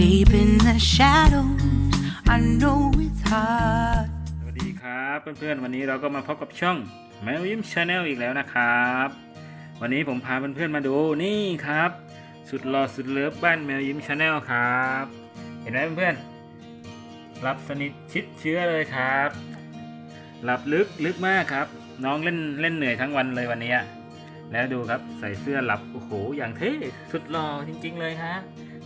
Deep in the shadows, I know it's hard. สวัสดีครับเพื่อนๆ วันนี้เราก็มาพบกับช่องแมวยิ้มชาแนลอีกแล้วนะครับ วันนี้ผมพาเพื่อนๆมาดูนี่ครับ สุดหล่อสุดเลิฟบ้านแมวยิ้มชาแนลครับ เห็นไหมเพื่อนๆหลับสนิทชิดเชื้อเลยครับหลับลึกลึกมากครับ น้องเล่นเล่นเหนื่อยทั้งวันเลยวันนี้แล้วดูครับใส่เสื้อหลับโอ้โหอย่างเท่สุดหล่อจริง ๆ เลยครับ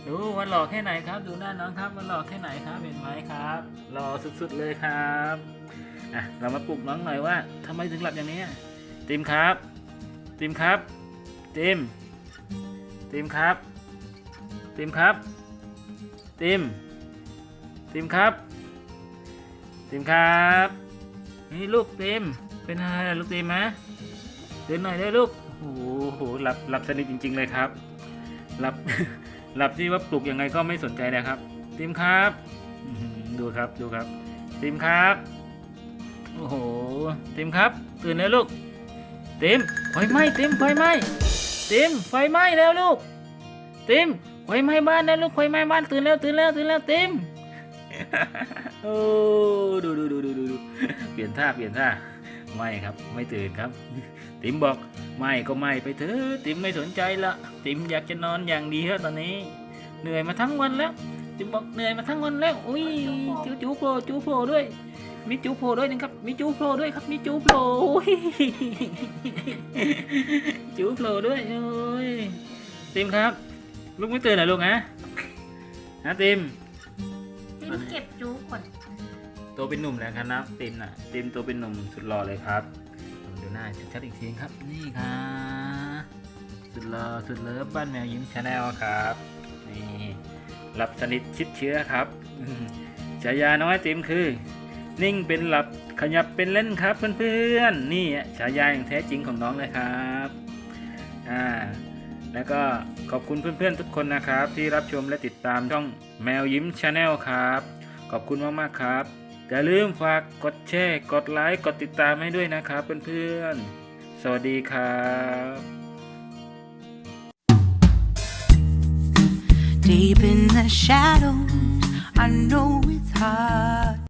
ดูว่าหล่อแค่ไหนครับ ดูหน้าน้องครับว่าหล่อแค่ไหนครับเห็นไหมครับหล่อสุดๆเลยครับอะเรามาปลุกน้องหน่อยว่าทำไมถึงหลับอย่างนี้ติมครับ ติมครับติมติมครับติมครับติมติมครับติมครับนี่ลูกติมเป็นอะไรลูกติมมะเดินหน่อยได้ลูกโอ้โหหลับหลับสนิทจริง ๆ เลยครับหลับ หลับที่ว่าปลุกยังไงก็ไม่สนใจนะครับติมครับดูครับดูครับติมครับโอ้โหติมครับ ตื่นแล้วลูกติมไฟไหม้ติมไฟไหม้ติมไฟไหม้แล้วลูกติมไฟไหม้บ้านแล้วลูกไฟไหม้บ้านตื่นแล้วตื่นแล้วตื่นแล้วติมโอ้ดูดูดูดูดูเปลี่ยนท่าเปลี่ยนท่า ไม่ครับ ไม่ตื่นครับ ติมบอกไม่ก็ไม่ไปเถอะติมไม่สนใจละติมอยากจะนอนอย่างเดียวตอนนี้ เหนื่อยมาทั้งวันแล้ว ติมบอกเหนื่อยมาทั้งวันแล้วอุ้ยจูจูโผล่จูโผล่ด้วย มีจูโผล่ด้วยนะครับ มีจูโผล่ด้วยครับมีจูโผล่จูโผล่ด้วยโอ้ยติมครับ ลูกไม่ตื่นเหรอลูกฮะฮะติมติมเก็บจูก่อน โตเป็นหนุ่มแล้วครับนะติมน่ะติมโตเป็นหนุ่มสุดหล่อเลยครับดูหน้าชัดๆอีกทีครับ นี่ครับสุดหล่อสุดเลิฟบ้านแมวยิ้มชาแนลครับนี่หลับสนิทชิดเชื้อครับฉายาน้อยติมคือ นิ่งเป็นหลับขยับเป็นเล่นครับเพื่อนๆนี่ฉายาอย่างแท้จริงของน้องเลยครับอ่าแล้วก็ขอบคุณเพื่อนๆทุกคนนะครับ ที่รับชมและติดตามช่องแมวยิ้มชาแนลครับ ขอบคุณมากๆครับ อย่าลืมฝากกดแชร์ กดไลค์ กดติดตามให้ด้วยนะครับเพื่อนๆ สวัสดีครับ Deep in the shadows, I know it's hard.